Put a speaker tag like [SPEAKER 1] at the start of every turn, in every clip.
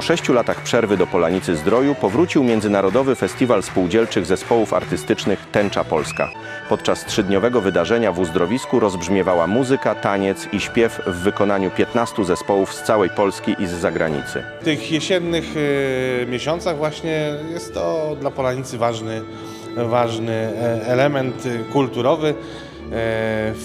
[SPEAKER 1] sześciu latach przerwy do Polanicy Zdroju powrócił Międzynarodowy Festiwal Spółdzielczych Zespołów Artystycznych Tęcza Polska. Podczas trzydniowego wydarzenia w uzdrowisku rozbrzmiewała muzyka, taniec i śpiew w wykonaniu 15 zespołów z całej Polski i z zagranicy.
[SPEAKER 2] W tych jesiennych e, miesiącach właśnie jest to dla Polanicy ważny, ważny e, element kulturowy,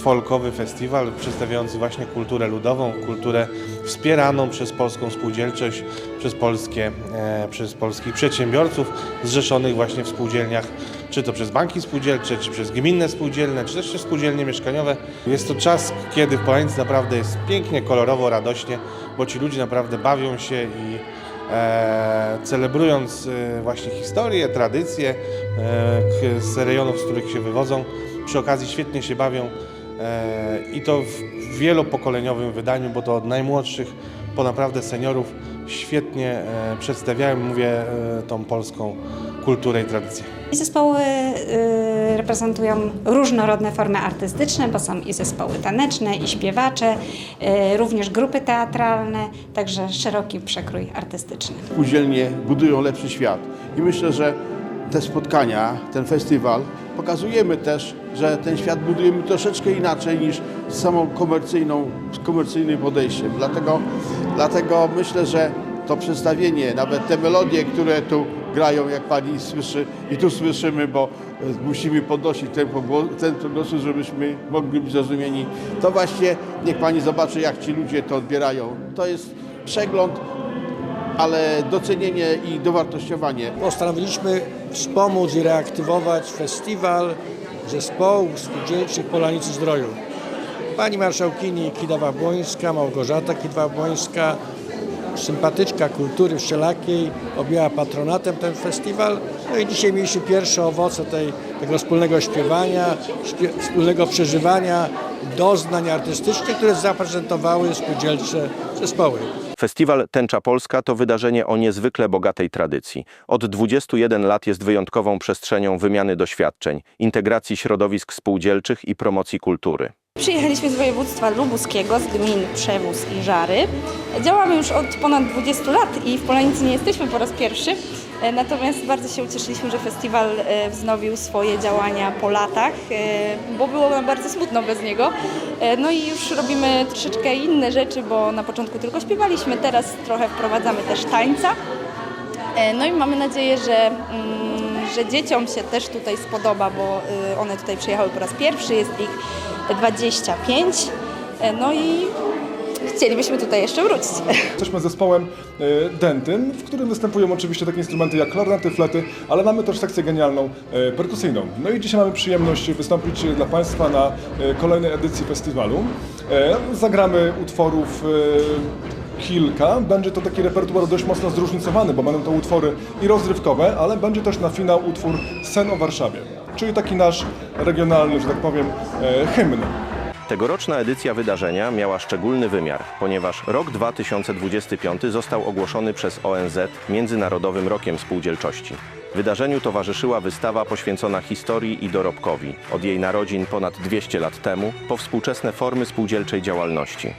[SPEAKER 2] folkowy festiwal przedstawiający właśnie kulturę ludową, kulturę wspieraną przez polską spółdzielczość, przez, polskie, e, przez polskich przedsiębiorców zrzeszonych właśnie w spółdzielniach, czy to przez banki spółdzielcze, czy przez gminne spółdzielne, czy też przez spółdzielnie mieszkaniowe. Jest to czas, kiedy w Polanicy naprawdę jest pięknie, kolorowo, radośnie, bo ci ludzie naprawdę bawią się i e, celebrując e, właśnie historię, tradycje e, z rejonów, z których się wywodzą. Przy okazji świetnie się bawią e, i to w wielopokoleniowym wydaniu, bo to od najmłodszych po naprawdę seniorów świetnie e, przedstawiają, mówię, e, tą polską kulturę i tradycję.
[SPEAKER 3] Zespoły y, reprezentują różnorodne formy artystyczne, bo są i zespoły taneczne, i śpiewacze, y, również grupy teatralne, także szeroki przekrój artystyczny.
[SPEAKER 4] spółdzielnie budują lepszy świat. I myślę, że te spotkania, ten festiwal, pokazujemy też, że ten świat budujemy troszeczkę inaczej niż z samą komercyjną, z komercyjnym podejściem. Dlatego, dlatego myślę, że to przedstawienie, nawet te melodie, które tu grają, jak pani słyszy i tu słyszymy, bo e, musimy podnosić tempo, tempo żebyśmy mogli być zrozumieni, to właśnie niech pani zobaczy, jak ci ludzie to odbierają. To jest przegląd ale docenienie i dowartościowanie.
[SPEAKER 5] Postanowiliśmy wspomóc i reaktywować festiwal zespołów spółdzielczych Polanicy Zdroju. Pani marszałkini Kidawa-Błońska, Małgorzata Kidawa-Błońska, sympatyczka kultury wszelakiej, objęła patronatem ten festiwal. No i dzisiaj mieliśmy pierwsze owoce tej, tego wspólnego śpiewania, śpie, wspólnego przeżywania doznań artystycznych, które zaprezentowały spółdzielcze zespoły.
[SPEAKER 1] Festiwal Tęcza Polska to wydarzenie o niezwykle bogatej tradycji. Od 21 lat jest wyjątkową przestrzenią wymiany doświadczeń, integracji środowisk spółdzielczych i promocji kultury.
[SPEAKER 6] Przyjechaliśmy z województwa lubuskiego, z gmin Przewóz i Żary. Działamy już od ponad 20 lat i w Polanicy nie jesteśmy po raz pierwszy. E, Natomiast bardzo się ucieszyliśmy, że festiwal e, wznowił swoje działania po latach, e, bo było nam bardzo smutno bez niego. No i już robimy troszeczkę inne rzeczy, bo na początku tylko śpiewaliśmy, teraz trochę wprowadzamy też tańca. No i mamy nadzieję, że, mm, że dzieciom się też tutaj spodoba, bo one tutaj przyjechały po raz pierwszy, jest ich 25. E, No i chcielibyśmy tutaj jeszcze wrócić.
[SPEAKER 7] Jesteśmy zespołem e, dentym, w którym występują oczywiście takie instrumenty jak klarnety, flety, ale mamy też sekcję genialną e, perkusyjną. No i dzisiaj mamy przyjemność wystąpić dla Państwa na e, kolejnej edycji festiwalu. Zagramy utworów kilka. Będzie to taki repertuar dość mocno zróżnicowany, bo będą to utwory i rozrywkowe, ale będzie też na finał utwór Sen o Warszawie, czyli taki nasz regionalny, że tak powiem, hymn.
[SPEAKER 1] Tegoroczna edycja wydarzenia miała szczególny wymiar, ponieważ rok 2025 został ogłoszony przez ONZ Międzynarodowym Rokiem Spółdzielczości. Wydarzeniu towarzyszyła wystawa poświęcona historii i dorobkowi, od jej narodzin ponad 200 lat temu, po współczesne formy spółdzielczej działalności.